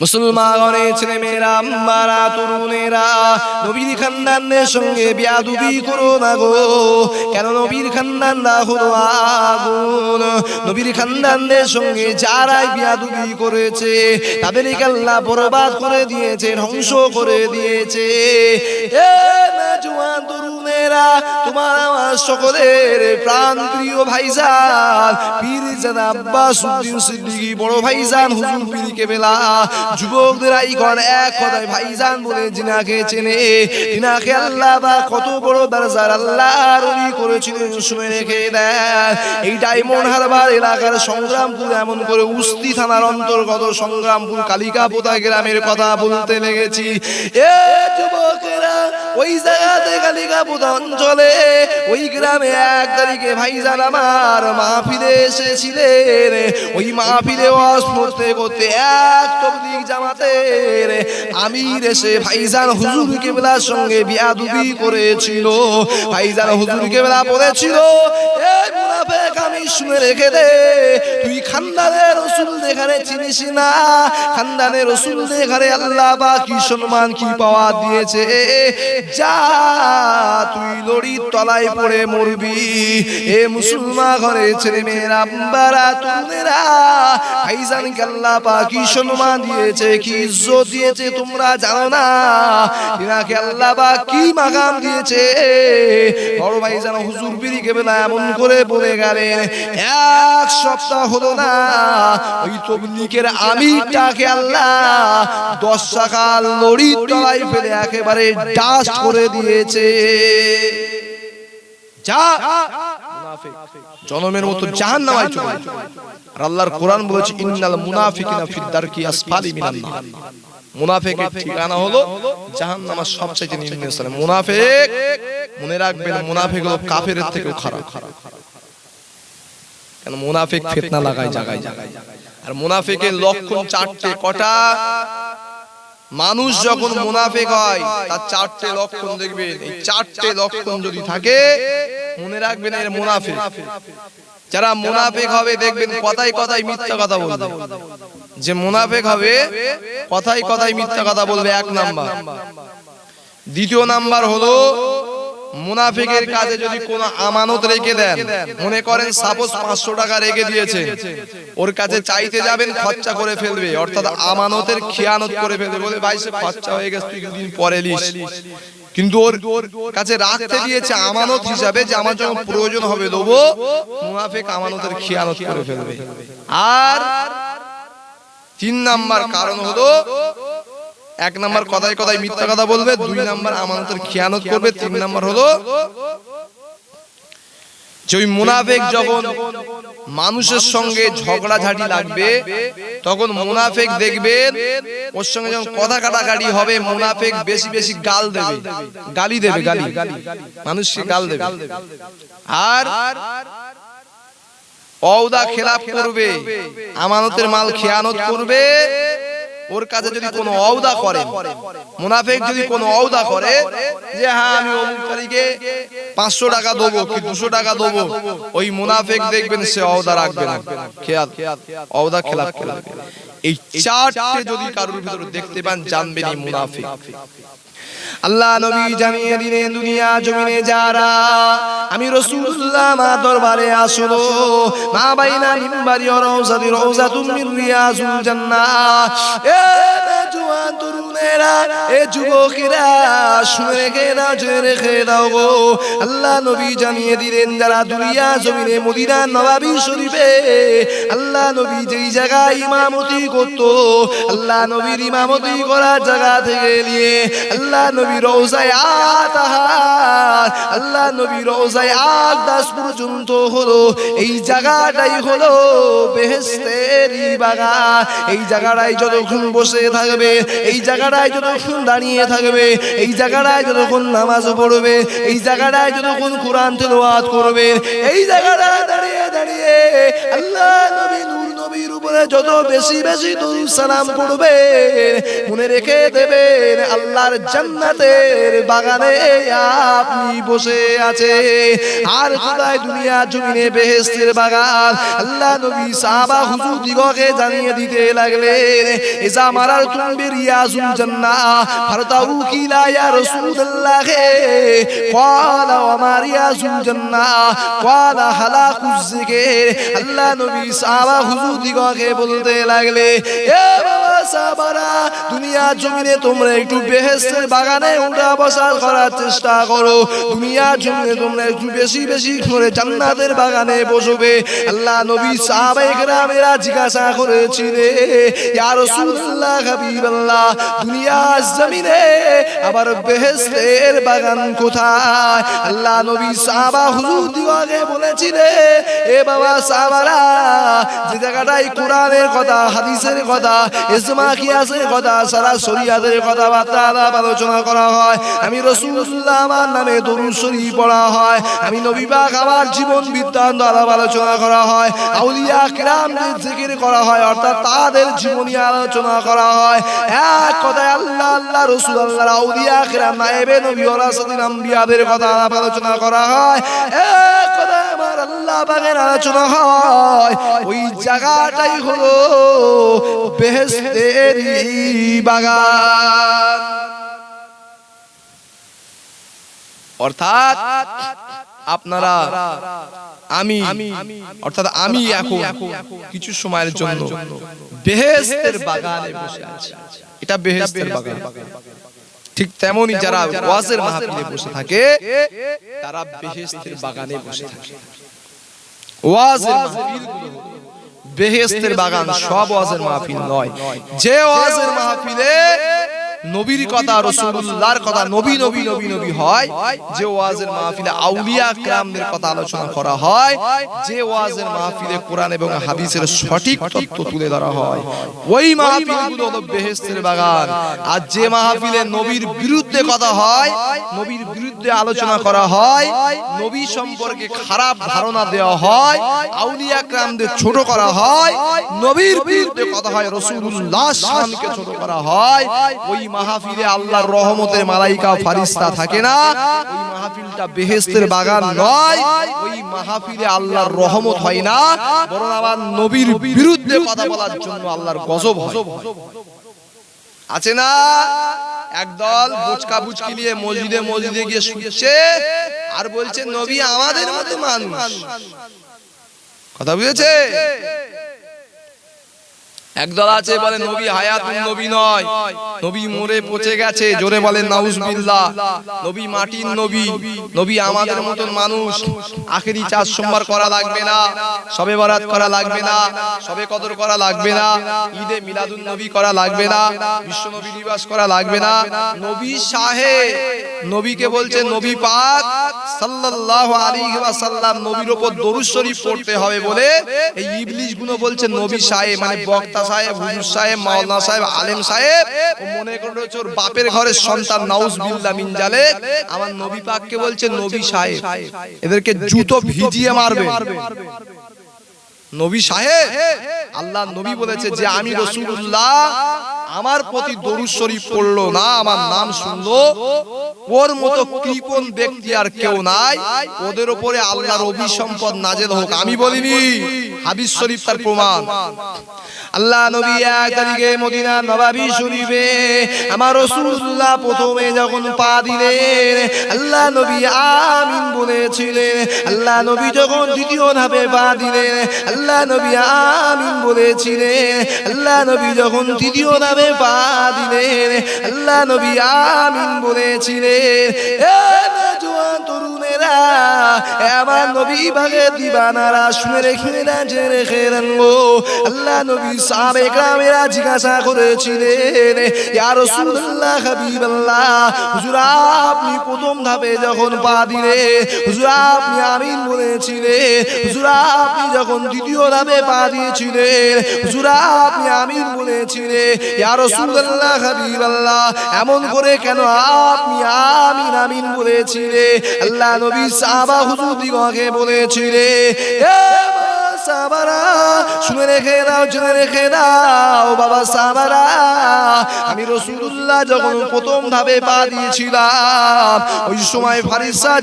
মুসলমানের ছেলে মেয়েরা আম্মারা, তরুণেরা, নবীর খানদানের সঙ্গে বিয়াদুবি করো না গো। কেন নবীর খানদানরা হলো আগুন? নবীর খানদানদের সঙ্গে যারাই বিয়াদুবি করেছে বরবাদ করে দিয়েছে, ধ্বংস করে দিয়েছে। এ জোয়ান তরুণেরা, তোমার আমার সকলের প্রাণ প্রিয় ভাইজান, পীর জানা আব্বাস উদ্দিন সিদ্দিকী, বড় ভাইজান হুজুর পীর কেবেলা যুবকদের আইকন এক কথায় ভাইজান বলে জিনাকে চেনে। আল্লাহ বা কত বড় দরজার করেছিলেন শুনে রেখে দেন। এলাকার সংগ্রামপুর, এমন করে উস্তি থানার অন্তর্গত সংগ্রামপুর গ্রামের কথা বলতে লেগেছি। এ যুবকেরা, ওই জায়গাতে কালিকাপোতা অঞ্চলে, ওই গ্রামে এক তারিখে ভাইজান আমার মাহফিলে এসেছিলেন। ওই মাহফিলে ওয়াজ করতে করতে এক তবলিগ জামাতের আমির এসে ভাইজান হুজুর কেবলার সঙ্গে বিয়াদুবি করেছিল। ভাইজান হুজুর কেবলা বলেছিল মুনাফেক আমি না। বা কি সম্মান দিয়েছে। যা পড়ে মরবি। এ মুসলমান ঘরে ছেলে মেয়েরা পা কি সম্মান দিয়েছে, কি ইজ্জত দিয়েছে তোমরা জানো না। তিনাকে আল্লাহ বা কি মাগাম দিয়েছে। বড় ভাইজান হুজুর বিড়ি কেবেলা এমন করে বলে গেলেন এক সপ্তাহ হলো না। ওই তবলিকের আমিরটাকে আল্লাহ দশ টাকা লড়ির তলায় ফেলে একেবারে ডাস্ট করে দিয়েছে। যা। জনমের মতো জাহান নামায় চলে। আর আল্লাহর কোরআন বলেছে, ইন্নাল মুনাফিকিনা ফিদ দারকি আসফালি মিনান নার। মুনাফিকের ঠিকানা হলো জাহান্নামের সবচেয়ে নিম্ন স্থানে। মুনাফিক মনে রাখবেন মুনাফিক হলো কাফেরের থেকেও খারাপ। কেন মুনাফিক ফিতনা লাগায় জায়গায় জায়গায় আর মুনাফিকের লক্ষণ চারটে কটা? মানুষ যখন মুনাফিক হয় তার চারটে লক্ষণ দেখবেন। এই চারটে লক্ষণ যদি থাকে মনে রাখবেন এর মুনাফিক। যারা মুনাফিক হবে দেখবেন কথাই কথাই মিথ্যা কথা বলবে। যে মুনাফিক হবে কথাই কথাই মিথ্যা কথা বলবে এক নাম্বার। দ্বিতীয় নাম্বার হলো মুনাফিকের কাছে যদি কোনো আমানত রেখে দেন মনে করেন সাপোজ পাঁচশো টাকা রেখে দিয়েছে ওর কাছে চাইতে যাবেন খরচা করে ফেলবে অর্থাৎ আমানতের খেয়ানত করে ফেলবে বলে ভাই সে খরচা হয়ে গেছে তুই দুদিন পরে লিস কিন্তু ওর কাছে রাখতে দিয়েছে আমানত হিসাবে যে আমার যখন প্রয়োজন হবে দেবো মুনাফিক আমানতের খেয়ানত করে ফেলবে। আর তিন নাম্বার কারণ হলো এক নাম্বার কথায় কথায় মিথ্যা কথা বলবে, দুই নাম্বার আমানতের খেয়ানত করবে, তিন নাম্বার হলো যে ওই মুনাফেক যখন মানুষের সঙ্গে ঝগড়াঝাটি লাগবে, তখন মুনাফেক দেখবেন ওর সঙ্গে যখন কথা কাটাকাটি হবে, মুনাফেক বেশি বেশি গাল দেবে, গালি দেবে, গালি। মানুষকে গাল দেবে। আর অওদা খেলাপ করবে, আমানতের মাল খেয়ানত করবে ওর কাছে যদি কোনো অহদা করে মুনাফেক যদি কোনো অহদা করে যে হ্যাঁ আমি অমুক তারিখে পাঁচশো টাকা দেবো কি দুশো টাকা দেবো। ওই মুনাফেক দেখবেন সে অহদা রাখবে না। খেয়াল অওদা খেলাপ খেলাপ এই চারটে যদি কারোর ভিতরে দেখতে পান জানবেন এই মুনাফিক। আল্লাহ নবী জানিয়ে দিলেন, দুনিয়া জমিনে যারা আমি রসুল্লাহ মা দরবারে আসলো। মা বাইনা মিম্বারি রওজাতি, রওজাতুম মিন রিয়াজুল জান্নাহ এ জওয়ান তরুণেরা, এ যুবকেরা, শুনে রেখে দাও, জেনে রেখে দাও গো। আল্লাহ নবী জানিয়ে দিলেন, যারা দুনিয়া জমিনে মদিনা নবাবী শরীফে, আল্লাহ নবী যেই জায়গায় ইমামতি করতো, আল্লাহ নবীর ইমামতি করার জায়গা থেকে নিয়ে, আল্লাহ নবী রোজায় আতাহার আল্লাহ নবী রোজায় আকদাস পর্যন্ত হলো। এই জায়গাটাই হলো বেহেস্তেরই বাগান। এই জায়গাটায় যতক্ষণ বসে থাকবে, এই জায়গাটায় যতক্ষণ দাঁড়িয়ে থাকবে, এই জায়গাটায় যতক্ষণ নামাজ পড়বে, এই জায়গাটায় যতক্ষণ কোরআন তেলাওয়াত করবে, এই জায়গাটায় দাঁড়িয়ে দাঁড়িয়ে আল্লাহ নবী নূর নবীর উপরে যত বেশি বেশি দরুদ সালাম পড়বে, মনে রেখে দেবেন, আল্লাহর জান্নাতের বাগানে আপনি বসে আছে আর কোথায় দুনিয়া জমিনে বেহেস্তের বাগান। আল্লাহ নবী সাহাবা হুজুর দিগকে জানিয়ে দিতে লাগলেন মারার তুমি রিয়াজুল ফারতাউ ক্বালা ওয়া মারিয়াজুল ক্বালা আল্লাহ নবী সাহাবা হুজুর দিগকে বলতে লাগলে এ বাবা সাহাবারা, দুনিয়া জমিনে তোমরা একটু বেহেস্তের বাগানে উঠা বসা করার চেষ্টা করো। দুনিয়া জমিনে তোমরা একটু বেশি বেশি করে জান্নাতের বাগানে বসবে। আল্লাহ নবী জিজ্ঞাসা ইয়া রাসূলুল্লাহ, হাবিবাল্লাহ, দুনিয়া জমিনে আবার বেহেশতের বাগান কোথায়? আল্লাহ নবী হুজুর দিওয়াগে এ বাবা সাহাবারা, যে জায়গাটাই কোরআনের কথা, হাদিসের কথা, ইজমা কিয়াসের কথা, সারা শরিয়াতের কথাবার্তা আলাপ আলোচনা করা হয়, আমি রসুল্লাহ আমার নামে দরুদ শরীফ পড়া হয়, আমি নবী পাক আমার জীবন বৃত্তান্ত আলাপ আলোচনা করা হয়, আউলিয়া কিরামদের জিকির করা হয়, অর্থাৎ তাদের জীবনী আলোচনা করা হয়। এক কথায় আল্লাহ আল্লাহ, রসুল আল্লাহ আউলিয়া কিরাম, নায়েবে নবী ওরাসাদিন আম্বিয়াদের কথা আলাপ আলোচনা করা হয়। এক কথায় আমার আল্লাহ পাকের আলোচনা হয়, ওই জায়গাটাই হলো বেহেস্তের বাগান। অর্থাৎ আপনারা, আমি, অর্থাৎ আমি এখন কিছু সময়ের জন্য বেহেস্তের বাগানে বসে আছি। এটা বেহেস্তের বাগান। ঠিক তেমনি যারা ওয়াজের মাহফিলে বসে থাকে, তারা বেহেস্তের বাগানে বসে থাকে। ওয়াজের বেহেস্তের বাগান, সব ওয়াজের মাহফিল নয়। যে ওয়াজের মাহফিলে নবীর কথা রসুল্লাহর কথা নবী নবী নবী নবী হয় যে ওয়াজের মাহফিলে আউলিয়া কামদের কথা আলোচনা করা হয় যে ওয়াজের মাহফিলে কোরআন এবং হাদিসের সঠিক তত্ত্ব তুলে ধরা হয়। ওই মাহফিলগুলো হলো বেহেস্তের বাগান। আর যে মাহফিলে নবীর বিরুদ্ধে কথা হয় নবীর বিরুদ্ধে আলোচনা করা হয় নবী সম্পর্কে খারাপ ধারণা দেওয়া হয় আউলিয়া কামদের ছোট করা হয় নবীর বিরুদ্ধে কথা হয় রসুল্লাহ ছোট করা হয় ওই মাহফিলে আল্লাহর রহমতের মালাইকা ফারিস্তা থাকে না। ওই মাহফিলটা বেহেশতের বাগান নয়। ওই মাহফিলে আল্লাহর রহমত হয় না। বরং আবার নবীর বিরুদ্ধে কথা বলার জন্য আল্লাহর গজব হয়। আছে না? একদল বুচকা বুচকি নিয়ে মসজিদে মসজিদে গিয়ে শুনছে আর বলছে, নবী আমাদের মতো মানুষ। কথা বুঝেছে? একদল আছে বলে নবী হায়াতুন নবী নয়। নবী মরে পচে গেছে, জোরে বলেন নাউজুবিল্লাহ। নবী মাটির নবী নবী আমাদের মতন মানুষ। আখেরি চার সোমবার করা লাগবে না, সবে বরাত করা লাগবে না, সবে কদর করা লাগবে না, ঈদে মিলাদুন নবী করা লাগবে না, বিশ্ব নবী দিবস করা লাগবে না। নবী শাহে, নবীকে বলছে নবী পাক, সাল্লাল্লাহু আলাইহি ওয়াসাল্লাম, নবীর উপর দরুদ শরীফ পড়তে হবে বলে এই ইবলিশগুলো বলছে নবী সাহেব মানে বক্তা সাহেব, হুজুর সাহেব, মাওলানা সাহেব, আলেম সাহেব মনে করল ওর বাপের ঘরের সন্তান নাউজ বিল্লাহ মিন জালে আমার নবী পাককে বলছে নবী সাহেব। এদেরকে জুতো ভিজিয়ে মারবে। নবী সাহেব, আল্লাহ নবী বলেছে যে আমি রসুল্লাহ আমার প্রতি দরুদ শরীফ পড়ল না, আমার নাম শুনলো। ওর মতো কৃপণ ব্যক্তি আর কেউ নাই। ওদের উপরে আল্লাহর অভিসম্পদ নাজেল হোক, আমি বলিনি, হাদিস শরীফ তার প্রমাণ। আল্লাহ নবী এক তারিখে মদিনা নবাবী শরীফে আমার রাসূলুল্লাহ প্রথমে যখন পা দিলেন, আল্লাহ নবী আমিন বলেছিলেন, আল্লাহ নবী যখন দ্বিতীয় ধাপে পা দিলেন আল্লাহ নবী আমিন বলেছিলেন। আল্লাহ নবী যখন তৃতীয় নামে পা দিলেন, আল্লাহ নবী আমিন বলেছিলেন আপনি প্রথম ধাপে যখন পা হুজুর আপনি আমিন বলেছিলেন আপনি যখন দ্বিতীয় ধাপে পা দিয়েছিলেন, হুজুর আপনি আমিন বলেছিলেন এমন করে কেন আপনি আমিন আমিন বলেছিলেন? আল্লাহ নবী সাহাবা হুজুর দিগকে বলেছিলেন এ আমি রসুল্লাহ যখন প্রথম ধাপে পা দিয়েছিলাম, ওই সময় ফারিসা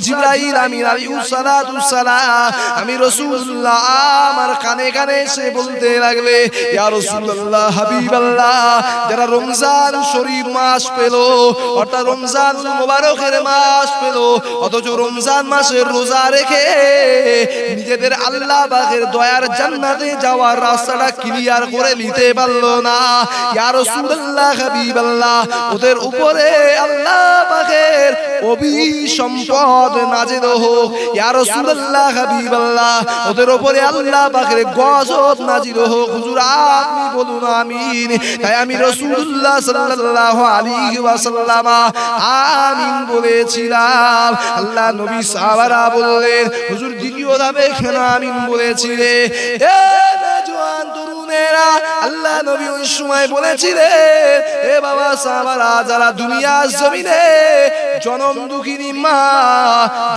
আমি আলাইহিসসালাম আমি রসুল্লাহ আমার কানে কানে বলতে লাগলে, ইয়া রসুল্লাহ হাবিবাল্লাহ, যারা রমজান শরীফ মাস পেল, অর্থাৎ রমজান মোবারকের মাস পেল, অথচ রমজান মাসের রোজা রেখে নিজেদের আল্লাহ বাগের দয়ার জান্নাতে যাওয়ার রাস্তাটা ক্লিয়ার করে নিতে পারল না। ইয়া রাসূলুল্লাহ, হাবিবাল্লাহ, ওদের উপরে আল্লাহ বাগের অভিসম্পদ নাজিল হোক। ইয়া রাসূলুল্লাহ, হাবিবাল্লাহ, ওদের উপরে আল্লাহ বাগের গজব হোক। হুজুর, আপনি বলুন, আমিন। তাই আমি রাসূলুল্লাহ সাল্লাল্লাহু আলাইহি ওয়াসাল্লাম, আমিন বলেছিলাম। আল্লাহ নবী সাহাবারা বললেন, হুজুর দ্বিতীয় ধাপে আমিন বলেছিলে এ জওয়ান তরুণেরা আল্লাহ নবী ওই সময় বলেছিলেন এ বাবা সাহাবারা, যারা দুনিয়ার জমিনে জনম দুঃখিনী মা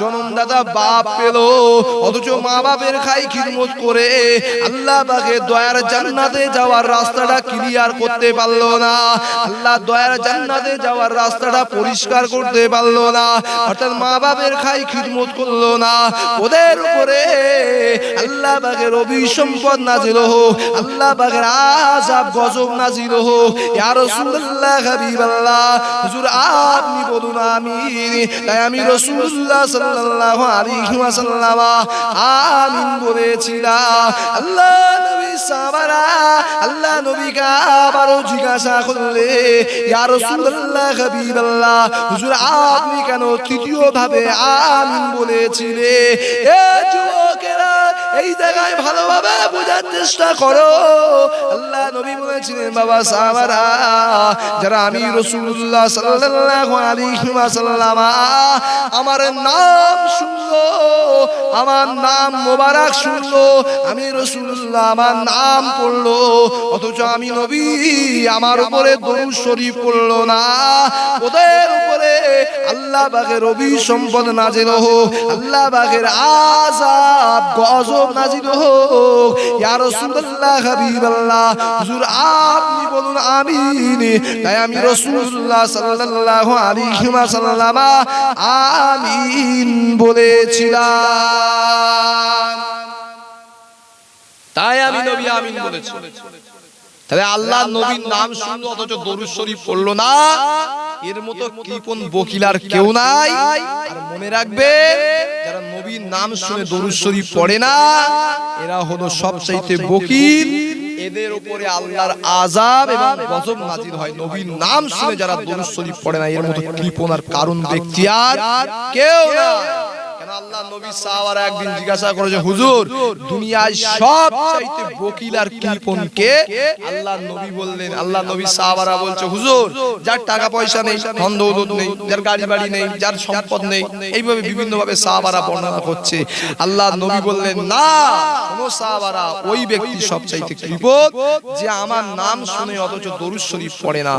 জনমদাতা বাপ পেল, অথচ মা বাপের খাই খিদমত করে আল্লাহ পাকে দয়ার জান্নাতে যাওয়ার রাস্তাটা ক্লিয়ার করতে পারল না। আল্লাহ দয়ার জান্নাতে যাওয়ার রাস্তাটা পরিষ্কার করতে পারল না। অর্থাৎ মা বাপের খাই খিদমত করল না। ওদের উপরে আল্লাহ পাকের অভিসম্পদ নাজিল হোক, আল্লাহ পাকের আজাব গজব নাজিল হোক ইয়া রাসূলুল্লাহ হাবিবাল্লাহ। হুজুর, আপনি বলুন, আমিন। তাই আমি রাসূলুল্লাহ সাল্লাল্লাহু আলাইহি ওয়াসাল্লাম আমিন বলেছিলাম। আল্লাহ নবী সাহাবারা, আল্লাহ জিজ্ঞাসা করলে, ইয়া রাসূলুল্লাহ হাবিবাল্লাহ, হুজুর, আপনি কেন তৃতীয় ভাবে আমিন বলেছিলে এ যুবকেরা এই জায়গায় ভালোভাবে বোঝার চেষ্টা করো। আল্লাহ নবী বলেছিলেন, বাবা সাহাবারা, যারা আমি আলাইহি ওয়াসাল্লাম, আমার নাম শুনলো, আমার নাম মোবারক শুনলো, আমি রাসূলুল্লাহ, আমার নাম পড়ল, অথচ আমি নবী, আমার উপরে দরুদ শরীফ পড়ল না। ওদের উপরে আল্লাহ বাগের রবি সম্পদ নাজিল হোক, আল্লাহ বাগের আজাব গজব নাজিল হোক। ইয়া রাসূলুল্লাহ হাবিবাল্লাহ, হুজুর আপনি বলুন আমিন। তাই আমি রাসূলুল্লাহ সাল্লাল্লাহু আলাইহি ওয়াসাল্লাম আমিন বলেছিলাম। তাই আমি নবী আমিন বলেছি। তাহলে আল্লাহ নবীর নাম শুনলো অথচ দরুদ শরীফ পড়ল না। এর মতো কৃপন বকিলার কেউ নাই? আর মনে রাখবে যারা নবীর নাম শুনে দরুদ শরীফ পড়ে না। এরা হলো সবচাইতে বকিল। এদের উপরে আল্লাহর আজাব এবং গজব নাজিল হয়। নবীর নাম শুনে যারা দরুদ শরীফ পড়ে না এর মতো কৃপন আর কারণ ব্যক্তি আর কেউ না। আল্লাহ নবী বললেন এইভাবে বিভিন্ন ভাবে বর্ণনা করছে। আল্লাহ নবী বললেন, না, কোন ওই ব্যক্তি সব চাইতে কৃপক যে আমার নাম শুনে অথচ দরুদ শরীফ পড়ে না।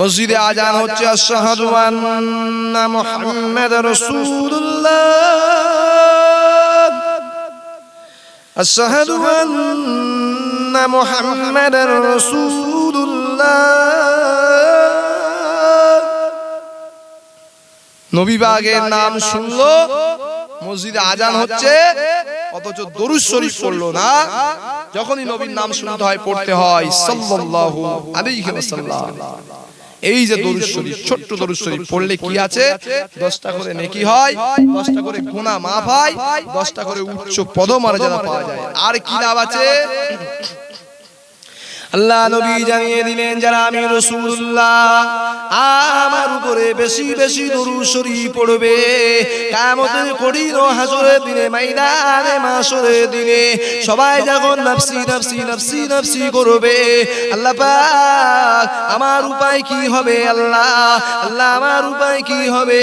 মসজিদে আজান হচ্ছে, আশহাদু রাসূলুল্লাহ। أشهد أن محمد رسول الله নবী বাগের নাম শুনলো মসজিদে আজান হচ্ছে অথচ দরুদ শরীফ পড়লো না যখনই নবীর নাম শুনতে হয় পড়তে হয় সাল্লাল্লাহু আলাইহি ওয়াসাল্লাম এই যে দরুদ শরীফ ছোট্ট দরুদ শরীফ পড়লে কি আছে? দশটা করে নেকি হয় দশটা করে গুনাহ মাফ হয় দশটা করে উচ্চ পদমর্যাদা পাওয়া যায়। আর কি লাভ আছে? আল্লাহ নবী জানিয়ে দিলেন, যারা আমি রসুল্লাহ আমার উপরে বেশি বেশি দরুদ শরীফ পড়বে। কামতের কঠিন হাসরের দিনে মাইদানে মাসরের দিনে সবাই যখন নফসি নফসি নফসি নফসি করবে, আল্লাহ পাক আমার উপায় কি হবে? আল্লাহ আল্লাহ আমার উপায় কি হবে?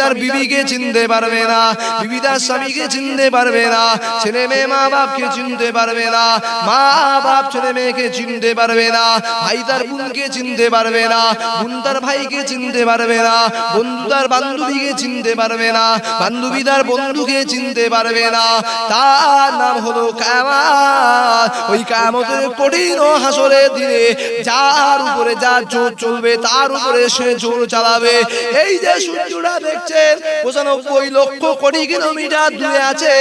তার বিবিকে চিনতে পারবে না বিবি তার স্বামীকে চিনতে পারবে না, ছেলে মেয়ে মা বাপকে চিনতে পারবে না, মা বাপ, ছেলে মেয়েকে চিনতে পারবে না, ভাই তার বোনকে চিনতে পারবে না, বোন তার ভাইকে চিনতে পারবে না বন্ধু তার বান্ধবীকে চিনতে পারবে না, বান্ধবী তার বন্ধুকে চিনতে পারবে না, তার নাম হলো কায়ামাত। ওই কায়ামতের কঠিন হাসরের দিনে যার উপরে যার জোর চলবে, তার উপরে সে জোর চালাবে। এই যে সূর্যটা দেখছেন পঁচানব্বই লক্ষ কোটি কিলোমিটার দূরে আছে।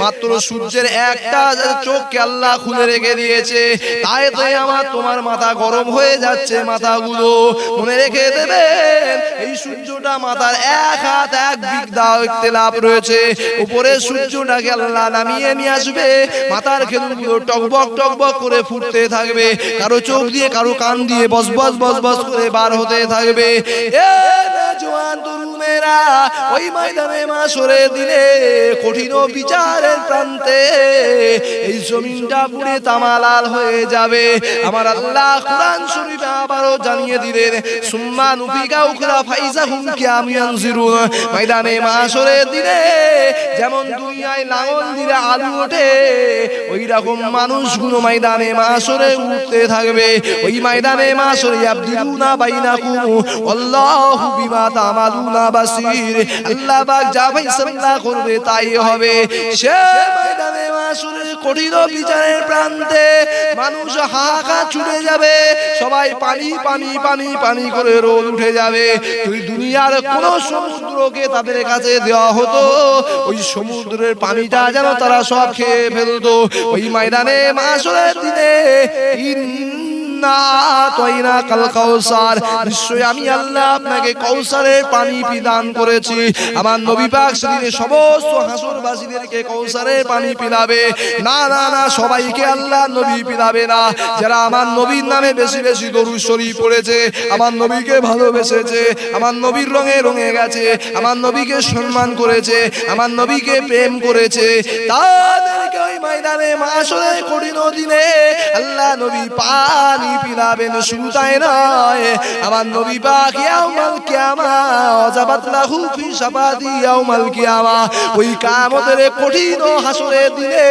মাত্র সূর্যের একটা চোখকে আল্লাহ খুলে রেখে দিয়েছে। তাই তো আমার তোমার মাথা গরম হয়ে যাচ্ছে মাথাগুলো। মনে রেখে দেবেন, এই সূর্যটা মাথার এক হাত এক বিঘা দেখতে লাভ রয়েছে। উপরে সূর্যটাকে আল্লাহ নামিয়ে নিয়ে আসবে। মাথার খেলগুলো টকবক টকবক করে ফুটতে থাকবে। কারও চোখ দিয়ে, কারও কান দিয়ে বস বস বস বস করে বার হতে থাকবে। এ জওয়ান তরুণেরা ওই ময়দানে মাসরে দিলে কঠিন বিচারের প্রান্তে এই জমিনটা পুড়ে তামালাল হয়ে যাবে। আমার আল্লাহ কোরআন আবারও জানিয়ে দিলেন, সুম্মা উখরা ফাইজা হুম কিয়ামিয়ান জিরুন। ময়দানে দিলে যেমন দুনিয়ায় লাঙল দিলে আলু ওঠে ওই রকম মানুষগুলো ময়দানে মাসরে উঠতে থাকবে। ওই ময়দানে মাসরে আব্দুনা বাইনাকুম। আল্লাহু বিমা তামালুনা বাসির। আল্লাহ পাক যা ফয়সালা করবে তাই হবে। সে ময়দানে মাসরে কঠিন বিচারের প্রান্তে মানুষ হাহাকার ছুটে যাবে। সবাই পানি পানি পানি পানি করে রোদ উঠে যাবে। তুই দুনিয়ার কোন সমুদ্রকে তাদের কাছে দেওয়া হতো, ওই সমুদ্রের পানিটা যেন তারা সব খেয়ে ফেলতো। ওই ময়দানে মাসরের দিনে আমার নবীর নামে বেশি বেশি শরীফ পড়েছে, আমার নবীকে ভালোবেসেছে, আমার নবীর রঙে রঙে গেছে, আমার নবীকে সম্মান করেছে, আমার নবীকে প্রেম করেছে। তাদেরকে ওই ময়দানে মাসরে কঠিন দিনে আল্লাহ নবী পানি পিলাবেন শুধু তাই নয় আমার নবী পাক ইয়াউমাল কিয়ামা অজাবাত লাহু ফি শাবাদি ইয়াউমাল কিয়ামা। ওই কিয়ামতের কঠিন হাসরের দিনে,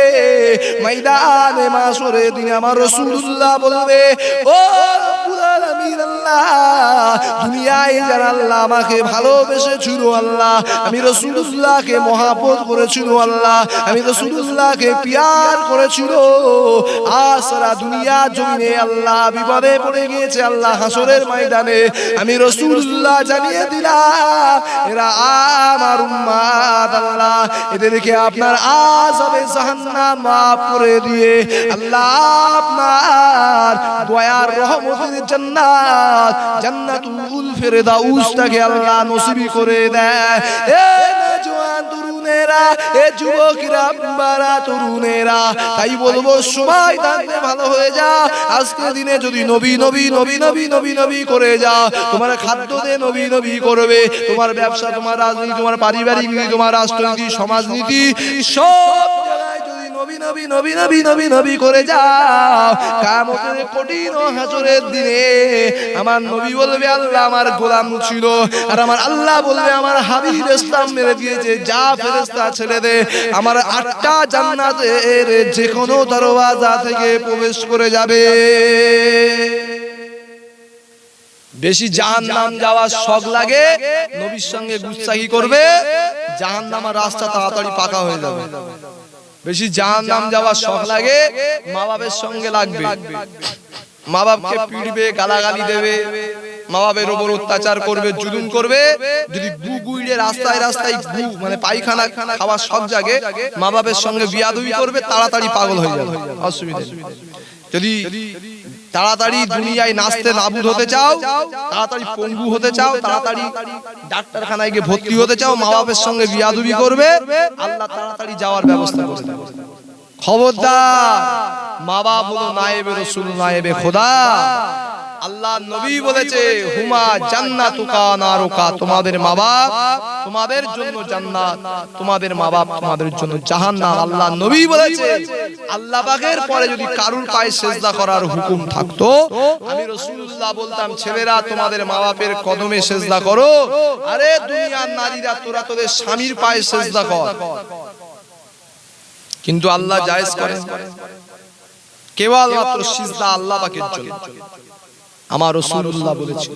ময়দানে মাসরে দিনে আমার রাসূলুল্লাহ বলবে, ও আল্লাহ, দুনিয়ায় যারা আল্লাহ আমাকে ভালোবেসেছিল আল্লাহ, আমি রাসূলুল্লাহকে মহাব্বত করেছিল আল্লাহ, আমি রাসূলুল্লাহকে পিয়ার করেছিল। আসরা দুনিয়া জমিনে আল্লাহ বিপদে পড়ে গিয়েছে, আল্লাহ হাসরের ময়দানে। আমি রাসূলুল্লাহ জানিয়ে দিলাম, এরা আমার উম্মাত আল্লাহ, এদেরকে আপনার আযাবে জাহান্নাম মাফ করে দিয়ে আল্লাহ আপনার দয়ার রহমতের জান্নাত জান্নাতুল আল্লাহ নসিবি করে দেয়। এ তরুণেরা, এ যুবকরা বারা তরুণেরা, তাই বলব ভালো হয়ে যা। আজকে দিনে যদি নবী নবী নবী নবী নবী নবী করে যা, তোমার খাদ্য দিয়ে নবী নবী করবে। তোমার ব্যবসা, তোমার রাজনীতি, তোমার পারিবারিক তোমার রাষ্ট্রনীতি, সমাজনীতি, সব নবী নবী নবী নবী নবী নবী করে যাও। কামতের কঠিন হাজরের দিনে আমার নবী বলবে, আল্লাহ আমার গোলাম ছিল। আর আমার আল্লাহ বলবে, আমার হাবিব ইসলাম মেরে দিয়েছে, যা ফেরেস্তা ছেড়ে দে। আমার আটটা জান্নাতের যে কোনো দরওয়াজা থেকে প্রবেশ করে যাবে। বেশি জাহান নাম যাওয়ার শখ লাগে, নবীর সঙ্গে গুস্তাহি করবে জাহান নামার রাস্তা তাড়াতাড়ি পাকা হয়ে যাবে। বেশি জাহান নাম যাওয়ার শখ লাগে মা বাপের সঙ্গে লাগবে। মা বাপকে পিটবে গালাগালি দেবে মা বাপের ওপর অত্যাচার করবে জুলুম করবে যদি গু গুইড়ে রাস্তায় রাস্তায় গু মানে পায়খানা খাওয়ার সব জাগে মা বাপের সঙ্গে বিয়াদুই করবে তাড়াতাড়ি পাগল হয়ে যাবে। অসুবিধা। যদি তাড়াতাড়ি দুনিয়ায় নাচতে নাবুদ হতে চাও তাড়াতাড়ি পঙ্গু হতে চাও তাড়াতাড়ি ডাক্তারখানায় গিয়ে ভর্তি হতে চাও মা বাপের সঙ্গে বিয়াদুবি করবে আল্লাহ তাড়াতাড়ি যাওয়ার ব্যবস্থা করে দেবে। খবরদার মা বাপ হলো নায়েবে রসুল নায়েবে খোদা। আল্লাহ নবী বলেছে হুমা জান্নাতুকা নারুকা তোমাদের মা বাপ তোমাদের জন্য জান্নাত তোমাদের মা বাপ তোমাদের জন্য জাহান্নাম আল্লাহ নবী বলেছে আল্লাহ পাকের পরে যদি কারুর পায়ে সেজদা করার হুকুম থাকতো আমি রাসূলুল্লাহ বলতাম ছেলেরা তোমাদের মা বাপের কদমে সেজদা করো আরে দুনিয়ার নারীরা তোরা তোদের স্বামীর পায়ে সেজদা কর। কিন্তু আল্লাহ জায়েজ করেন। কেবল মাত্র সিজদা আল্লাহ পাকের জন্য। আমার রসুল্লাহ বলেছে।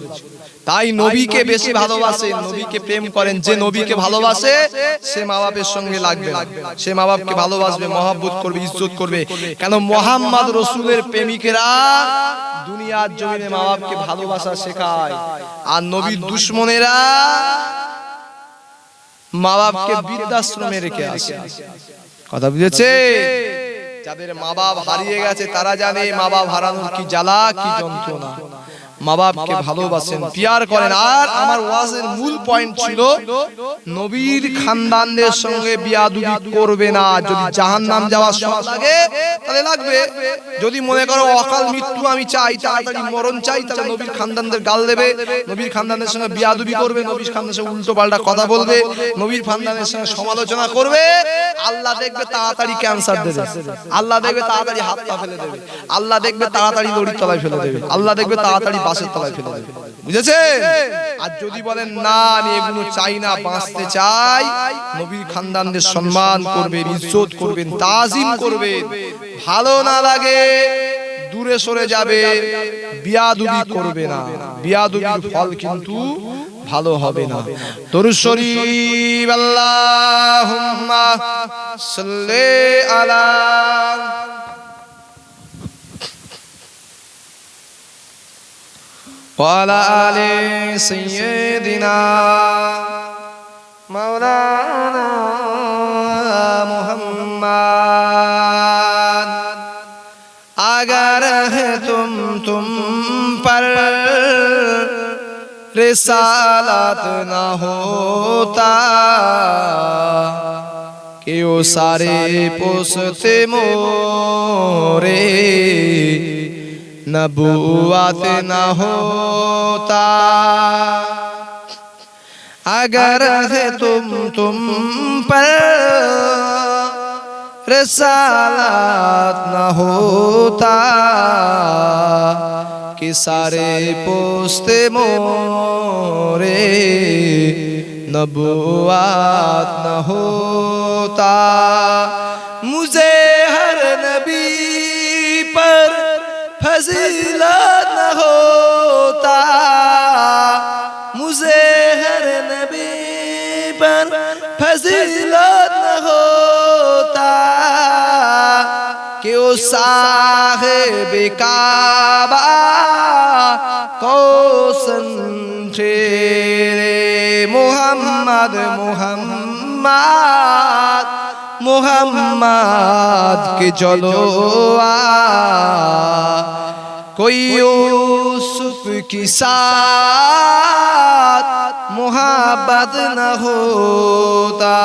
তাই নবীকে বেশি ভালোবাসে, নবীকে প্রেম করেন, যে নবীকে ভালোবাসে, সে মা বাপের সঙ্গে লাগবে। সে মা বাপকে ভালোবাসবে, মহাব্বত করবে, ইজ্জত করবে। কেন মোহাম্মদ রসুলের প্রেমিকেরা দুনিয়ার জমিনে মা বাপকে ভালোবাসা শেখায়। আর নবীর দুশ্মনেরা মা বাপকে বৃদ্ধাশ্রমে রেখে আসে। কথা বুঝেছে যাদের মা বাপ হারিয়ে গেছে তারা জানে মা বাপ হারানোর কি জ্বালা কি যন্ত্রণা। মা বাপকে ভালোবাসেন পিয়ার করেন। আর আমার ওয়াজের মূল পয়েন্ট ছিল নবীর খানদানদের সঙ্গে বিয়াদুবি করবে না। যদি জাহান্নাম যাওয়ার শখ লাগে তাহলে লাগবে। যদি মনে করো অকাল মৃত্যু আমি চাই তাড়াতাড়ি মরণ চাই তাহলে নবীর খানদানদের গাল দেবে। নবীর খানদানের সঙ্গে বিয়াদুবি করবে নবীর খানদানের সঙ্গে উল্টো পাল্টা কথা বলবে নবীর খানদানের সঙ্গে সমালোচনা করবে আল্লাহ দেখবে তাড়াতাড়ি ক্যান্সার দেবে। আল্লাহ দেখবে তাড়াতাড়ি হাত পা ফেলে দেবে। আল্লাহ দেখবে তাড়াতাড়ি লড়ির তলায় ফেলে দেবে। আল্লাহ দেখবে তাড়াতাড়ি বাসের তলায় ফেলে দেবে। বুঝেছে আর যদি বলেন না আমি এগুলো চাই না বাঁচতে চাই। নবীর খানদানদের সম্মান করবেন ইজ্জত করবেন তাজিম করবেন। ভালো না লাগে দূরে সরে যাবে বিয়াদুবি করবে না। বিয়াদুবির ফল কিন্তু ভালো হবে না। দরুদ শরীফ আল্লাহুম্মা সাল্লি আলা वाला आले सैदिना मौलाना मोहम्मद। अगर है तुम तुम पर रिसालत ना होता कि वो सारे पोसते मोरे नबुआत न होता। अगर है तुम तुम पर रसालत न होता। कि सारे पोस्ते मोरे नबुआत न होता। साहेब काबा को रे मोहम्मद मोहम्मद मोहम्मद के जलोआ कोई यूसुफ की साथ मोहब्बत न होता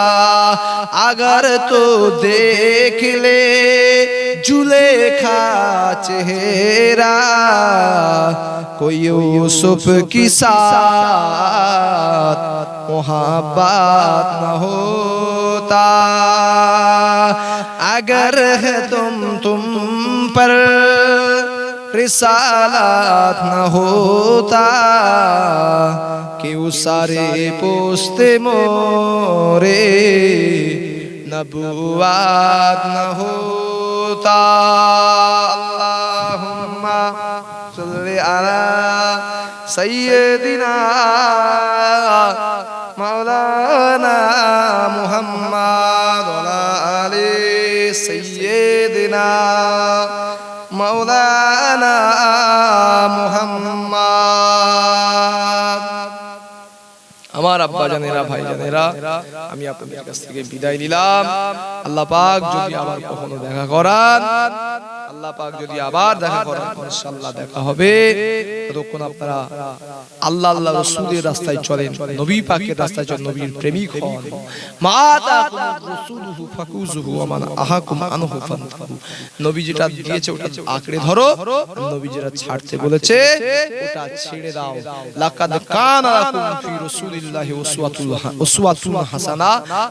अगर तो देख ले जुलेखा चेहरा, कोई यूसुफ की साथ मोहब्बत न होता। अगर है तुम तुम पर रिसालत न होता कि उस सारे पोस्ते मोरे नबुआत न होता موتى اللهم صل على سيدنا مولانا محمد আমার আব্বা জানেরা ভাই জানেরা আমি আপনাদের কাছ থেকে বিদায় নিলাম। আল্লাহ পাক যদি আবার কখনো দেখা করান আল্লাহ পাক যদি আবার দেখা করান ইনশাআল্লাহ দেখা হবে। ততক্ষণ আপনারা আল্লাহ আল্লাহ রাসূলের রাস্তায় চলেন, নবী পাকের রাস্তায় চলেন, নবীর প্রেমিক হন। নবী যেটা দিয়েছে ওটা আঁকড়ে ধরো, নবী যেটা ছাড়তে বলেছে ওটা ছেড়ে দাও। লাকাদ কানা ফি রাসূলিল্লাহি উসওয়াতুল হাসানা।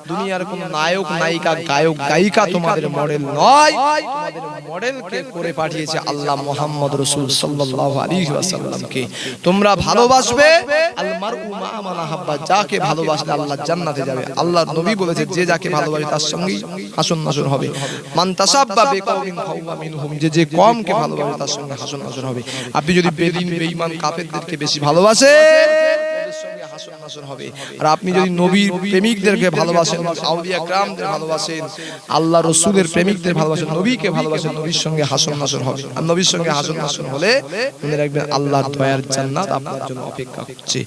দুনিয়ার কোন নায়ক, নায়িকা, গায়ক, গায়িকা তোমাদের মডেল নয়। তোমাদের মডেলকে করে পাঠিয়েছে আল্লাহ মুহাম্মদ রাসূল সাল্লাল্লাহু আলাইহি ওয়াসাল্লামকে তোমরা ভালোবাসবে? যাকে ভালোবাসলে আল্লাহ জান্নাতে যাবে। আল্লাহ নবী বলেছে যে যাকে ভালোবাসে তার সঙ্গেই হাসন নাসন হবে। মান তাসাব্বা মিনহুম যে যে কমকে ভালোবাসে তার সঙ্গে হাসন নাসন হবে। আপনি যদি বেদিন বেঈমান কাফেরদেরকে বেশি ভালোবাসে ওদের সঙ্গে হাসন নাসন আর আপনি যদি নবীর প্রেমিকদেরকে ভালোবাসেন সাউদি গ্রামদের ভালোবাসেন আল্লাহ রসুলের প্রেমিকদের ভালোবাসেন নবীকে ভালোবাসেন নবীর সঙ্গে হাসন নাসর হবে। আর নবীর সঙ্গে হাসন নাসর হলে মনে রাখবেন আল্লাহ দয়ার জান্নাত আপনার জন্য অপেক্ষা করছে।